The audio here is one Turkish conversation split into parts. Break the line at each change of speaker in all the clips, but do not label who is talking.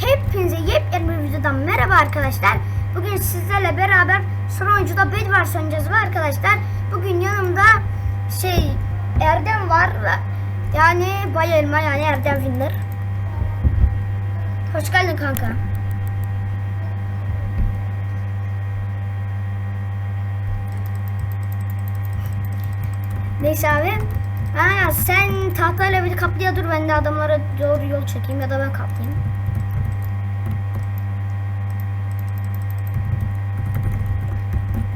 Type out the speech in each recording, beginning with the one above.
Hepinize yepyeni bir videodan merhaba arkadaşlar. Bugün sizlerle beraber son oyuncuda Bedwars oynayacağız ve arkadaşlar bugün yanımda şey Erdem var. Yani Bay Elma yani Erdem Finder. Hoş geldin kanka. Neyse abi. Ha, sen tahtayla bir kaplıya dur ben de adamlara doğru yol çekeyim ya da ben kaplayayım.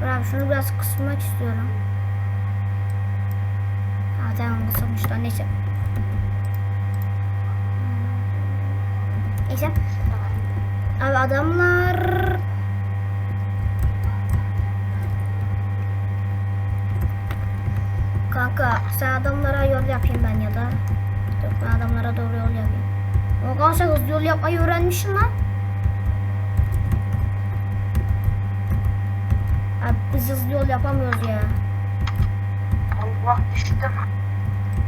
Dur şunu biraz kısmak istiyorum. Ha tamam kısılmış da neyse. Neyse. Abi adamlar Kanka sen adamlara yol yapayım ben ya da. Yok ben adamlara doğru yol yapayım. O kanka hızlı yol yapmayı öğrenmişsin lan. Abi biz hızlı yol yapamıyoruz ya.
Allah düştüm.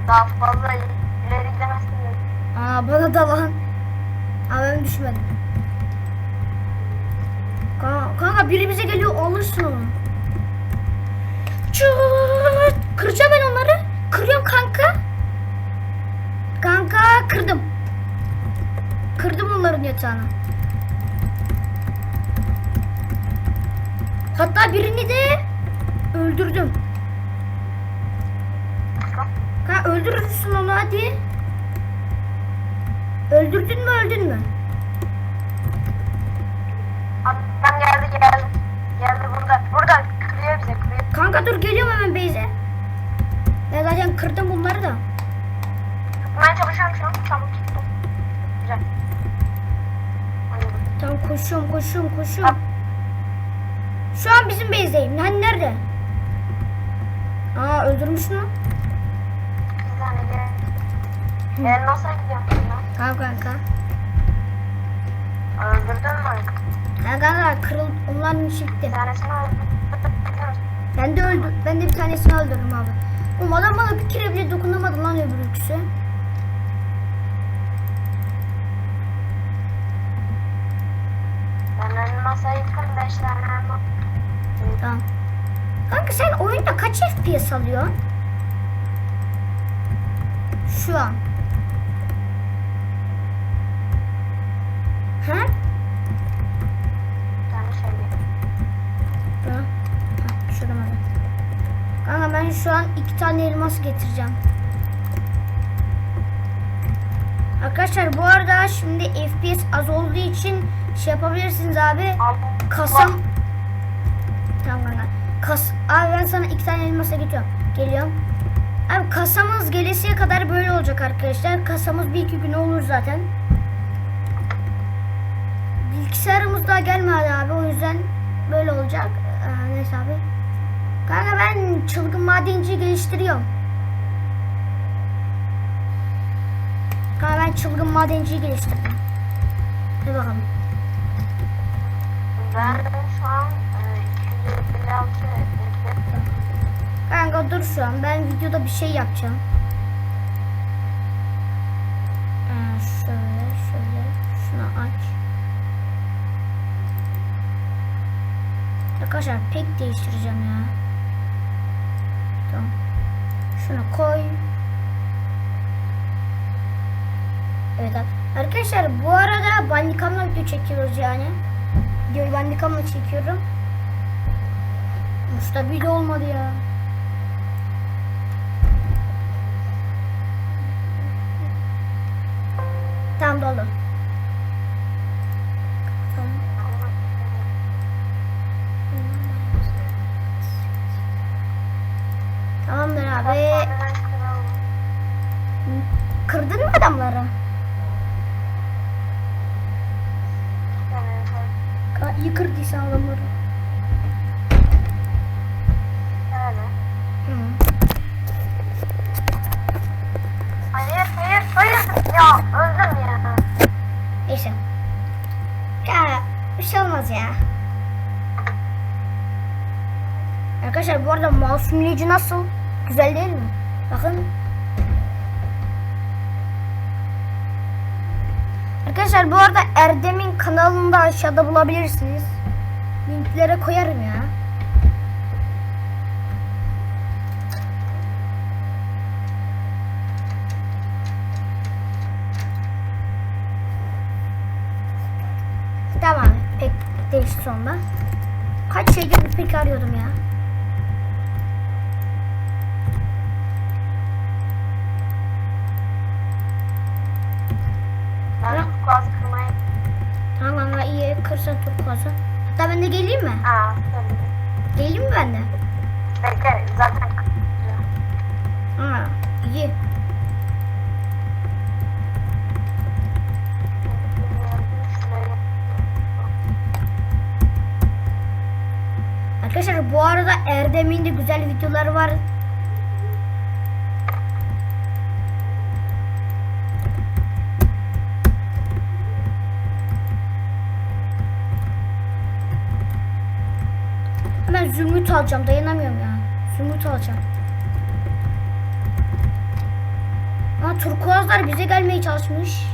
Daha fazla ileri gidemezsin.
Aa bana da lan. Aa ben düşmedim. Kanka, kanka biri bize geliyor alırsın onu. Kıracağım ben onları. Kırıyorum kanka. Kanka kırdım. Kırdım onların yatağını. Hatta birini de öldürdüm. Kanka öldürürsün onu hadi. Öldürdün mü öldün mü?
Adam geldi geldi. Geldi burada. Burada kırıyor bize kırıyor.
Kanka dur geliyorum hemen Beyze. Ben zaten kırdım bunları da.
Tutmaya çalışıyorum şunu. Çabuk tuttum. Güzel.
Tamam koşuyorum koşuyorum koşuyorum. Şu an bizim Beyze'yim. Hani nerede? Aa öldürmüş mü?
Bir tane gel. El nasıl gidiyorsun ya?
Kanka.
Öldürdün mü?
Kanka kırıl onların çıktı.
Bir tanesini.
Ben de öldüm. Ben de bir tanesini öldürdüm abi. Adam bana bir kere bile dokunamadı lan öbür ikisi.
Ben elmasa yıktım 5 tane elma.
Tamam. Kanka sen oyunda kaç FPS alıyorsun? Şu an. Abi. Kanka ben şu an iki tane elmas getireceğim. Arkadaşlar bu arada şimdi FPS az olduğu için şey yapabilirsiniz abi. Kasam. Tamam kanka. Kas. Abi ben sana iki tane elmasa gidiyorum. Geliyorum. Abi kasamız gelesiye kadar böyle olacak arkadaşlar. Kasamız bir iki gün olur zaten. Bilgisayarımız daha gelmedi abi. O yüzden böyle olacak. Ee, neyse abi. Kanka ben çılgın madenciyi geliştiriyorum. Kanka ben çılgın madenciyi geliştirdim. Hadi bakalım.
Ben şu an 256 ekledim.
Kanka dur şu an. Ben videoda bir şey yapacağım. Şöyle şöyle. Şunu aç. Arkadaşlar pek değiştireceğim ya. Tamam. Şunu koy. Evet. Arkadaşlar bu arada bandikamla video çekiyoruz yani. Videoyu bandikamla çekiyorum. Usta video olmadı ya. Doldu. Tamam. Tamamdır abi. Kırdın mı adamları? Ka- İyi kırdıysan adamları. Arkadaşlar bu arada masumlayıcı nasıl? Güzel değil mi? Bakın. Arkadaşlar bu arada Erdem'in kanalını da aşağıda bulabilirsiniz. Linklere koyarım ya. Tamam pek değişti sonunda. Kaç şeydir pek arıyordum ya.
Ben
Ya.
kuaz kırmayı...
Tamam ama iyi kırsan turkuazı. Hatta ben de geleyim mi?
Aa, söyle.
Geleyim mi ben de?
Bekle, zaten.
Ha, iyi. Arkadaşlar bu arada Erdem'in de güzel videoları var. Hemen zümrüt alacağım dayanamıyorum ya. Zümrüt alacağım. Ama turkuazlar bize gelmeye çalışmış.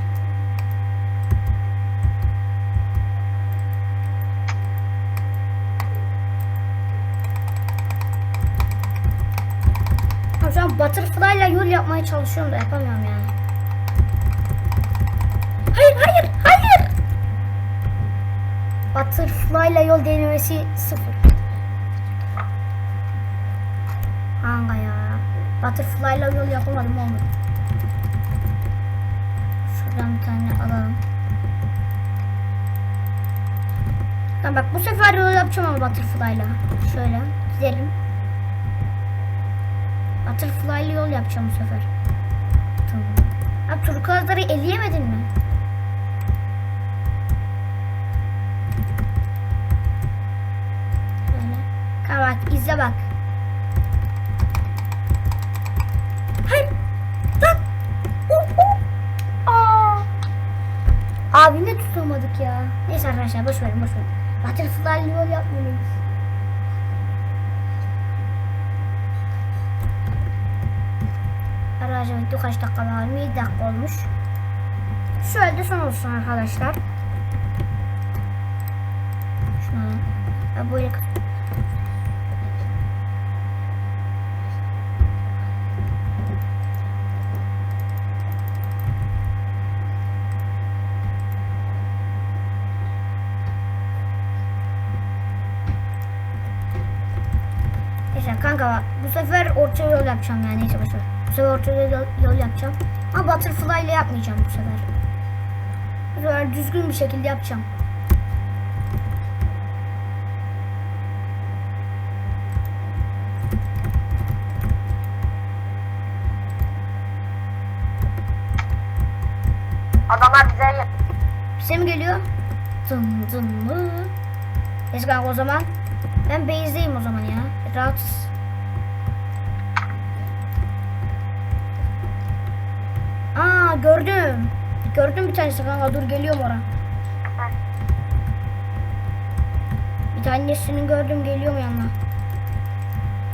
Şu an butterfly ile yol yapmaya çalışıyorum da yapamıyorum yani. Hayır hayır hayır. Butterfly ile yol denemesi sıfır. Kanka ya. Butterfly ile yol yapamadım olmadı. Şuradan bir tane alalım. Tamam bak bu sefer yol yapacağım ama Butterfly ile. Şöyle gidelim. Butterfly ile yol yapacağım bu sefer. Tamam. Ha turkuazları eleyemedin mi? Şöyle. Kanka bak izle bak. Hayır. Lan. Uh, uh. Aa. Abi ne tutamadık ya. Neyse arkadaşlar boş verin boş verin. Butterfly yol yapmıyoruz. Arkadaşlar video kaç dakika var? 7 dakika olmuş. Şöyle de son olsun arkadaşlar. Şunu ya böyle Neyse kanka bak bu sefer orta yol yapacağım yani neyse boşver. Bu sefer orta yol, yol yapacağım. Ama butterfly ile yapmayacağım bu sefer. Bu sefer düzgün bir şekilde yapacağım.
Adamlar bize gel.
Bize mi geliyor? Dın dın mı? Neyse kanka o zaman. Ben base'deyim o zaman ya. Rahatsız. Aa gördüm. Gördüm bir tanesi kanka dur geliyorum oraya. Bir tanesini gördüm geliyorum yanına.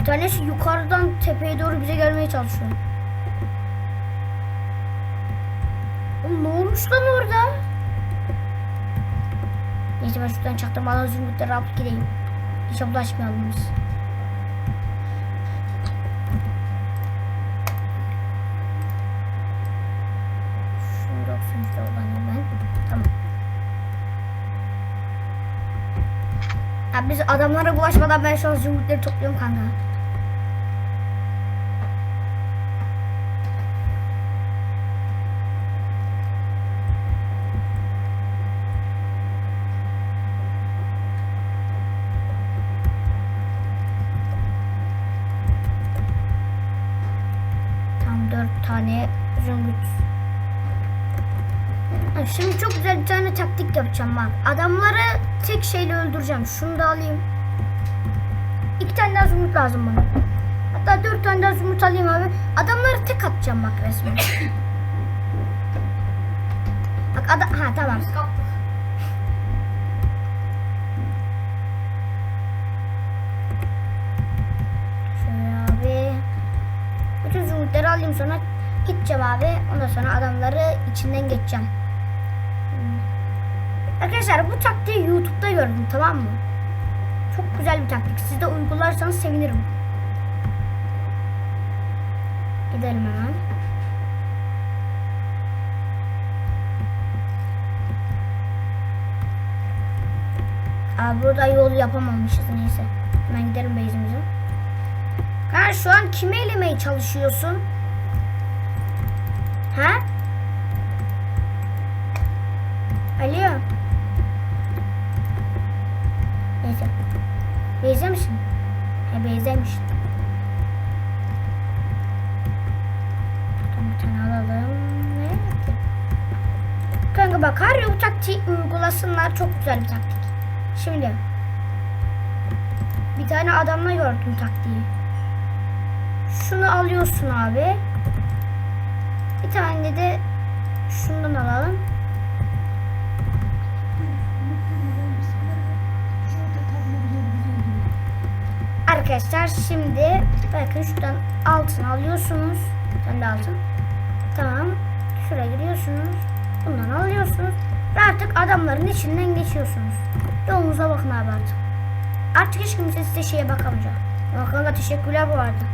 Bir tanesi yukarıdan tepeye doğru bize gelmeye çalışıyor. Oğlum ne olmuş lan orada? Neyse ben şuradan çaktırmadan zümrütleri alıp gideyim. Hiç bulaşmayalım biz. Şunu 93'te olanım ben. Tamam. Ya biz adamlara bulaşmadan ben şu an zümrütleri topluyorum kanka. Tam dört tane zümrüt. Şimdi çok güzel bir tane taktik yapacağım bak. Adamları tek şeyle öldüreceğim. Şunu da alayım. İki tane daha zümrüt lazım bana. Hatta dört tane daha zümrüt alayım abi. Adamları tek atacağım bak resmen. bak adam... Ha tamam. Şöyle abi. Bütün zümrütleri alayım sonra gideceğim abi. Ondan sonra adamları içinden geçeceğim. Arkadaşlar bu taktiği YouTube'da gördüm tamam mı? Çok güzel bir taktik. Siz de uygularsanız sevinirim. Gidelim hemen. Aa, burada yol yapamamışız neyse. Hemen gidelim base'imize. Ha şu an kimi elemeye çalışıyorsun? Ha? Alo. Neyse. Beyze misin? He Beyze'miş. Buradan bir tane alalım. Nerede? Kanka bak her bu taktiği uygulasınlar. Çok güzel bir taktik. Şimdi. Bir tane adamla gördüm taktiği. Şunu alıyorsun abi. Bir tane de şundan alalım. Arkadaşlar şimdi bakın şuradan altın alıyorsunuz. Sen de altın. Tamam. Şuraya giriyorsunuz. Bundan alıyorsunuz. Ve artık adamların içinden geçiyorsunuz. Yolunuza bakın abi artık. Artık hiç kimse size şeye bakamayacak. Bakın teşekkürler bu arada.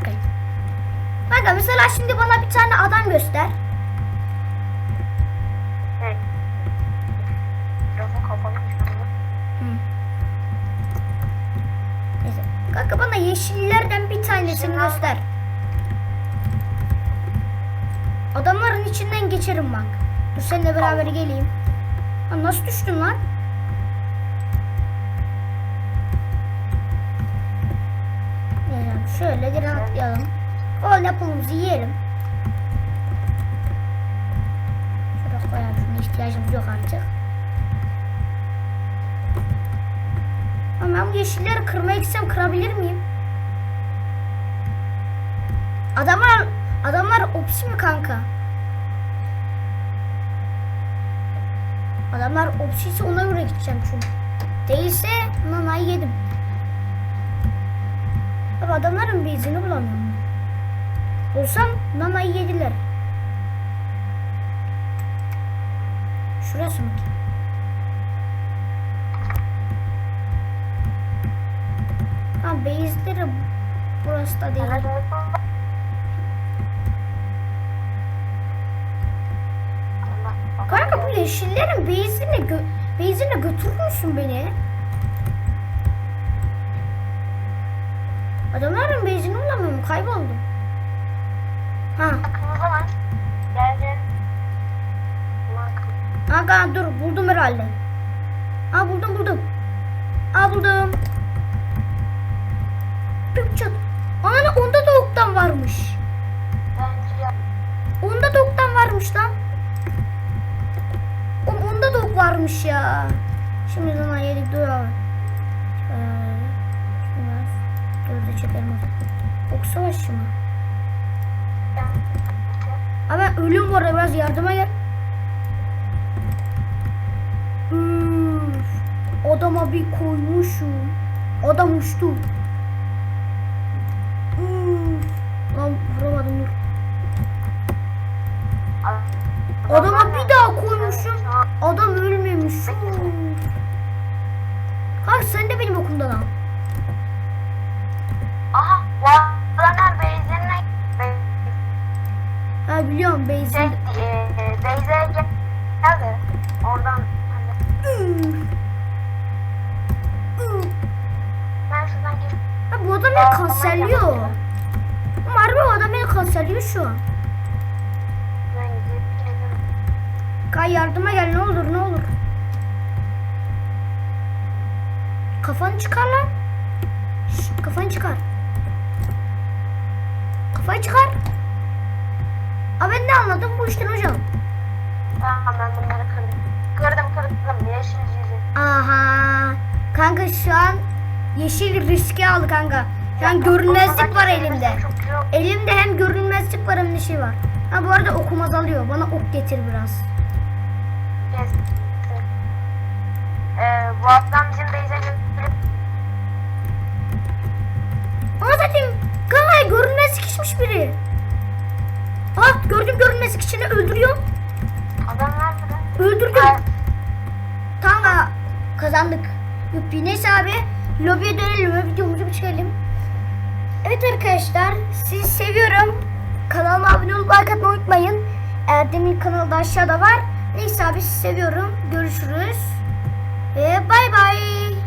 Okay. Kanka mesela şimdi bana bir tane adam göster.
Hey. Mikrofon kapalıymış.
Hı. Neyse. Kanka bana
Şunlar-
göster. Adamların içinden geçerim bak. Dur seninle beraber geleyim. Ha, nasıl düştün lan? Neyse, şöyle bir atlayalım. Gol yapımızı yiyelim. Şuraya koyalım. Şuna ihtiyacımız yok artık. Ama ben bu yeşilleri kırmaya gitsem kırabilir miyim? Adamlar adamlar opsi mi kanka? Adamlar opsiyse ona göre gideceğim çünkü. Değilse nanayı yedim. Abi adamların bir izini bulamıyorum. Bulsam nanayı yediler. Şurası mı ki? Ha base'leri burası da değil.
Evet, evet. Allah.
Kanka bu yeşillerin base'ine gö base'ine götürür beni? Adamların base'ini bulamıyorum kayboldum. Ha,
Kırmızı var. Gel gel. Ulan kırmızı.
aga dur buldum herhalde. Ha buldum buldum. Ha buldum. Bir çat. Ana onda da oktan varmış. Onda da oktan varmış lan. Oğlum onda da ok varmış ya. Şimdi lan yedik dur abi. Ee, şunlar. Dur da çekelim. Ok savaşı mı? Ölüyorum bu arada biraz yardıma gel. Üf, adama bir koymuşum. Adam uçtu. Üf, lan vuramadım dur. Adama bir daha koymuşum. Adam ölmemiş. Kanka sen de benim okumda lan.
Aha. Adamlar benzinle
Ha biliyorum
şey,
benzin.
e, Beyze gel- geldi. Oradan hani, ben şuradan gir.
Ha, bu adam beni kanserliyor. Ama harbi o adam beni kanserliyor şu an.
Ben gidip geldim.
Kay yardıma gel ne olur ne olur. Kafanı çıkar lan. Şş, kafanı çıkar. Kafayı çıkar. Aa ben ne anladım bu işten hocam.
Tamam ben bunları kırdım. Kırdım kırdım. Yeşil cizi.
Aha. Kanka şu an yeşil riski aldı kanka. Şu an görünmezlik var elimde. Elimde hem görünmezlik var hem de şey var. Ha bu arada okum azalıyor. Bana ok getir biraz.
Kes. Ee, bu adam bizim götürüp
Aa zaten kanka görünmezlik içmiş biri. Aa gördüm görünmezlik içini öldürüyor. Öldürdüm.
Ha,
Tamam ha, kazandık. Yuppi neyse abi lobiye dönelim ve videomuzu bitirelim. Evet arkadaşlar sizi seviyorum. Kanalıma abone olup like atmayı unutmayın. Erdem'in kanalı da aşağıda var. Neyse abi seviyorum. Görüşürüz. Ve bay bay.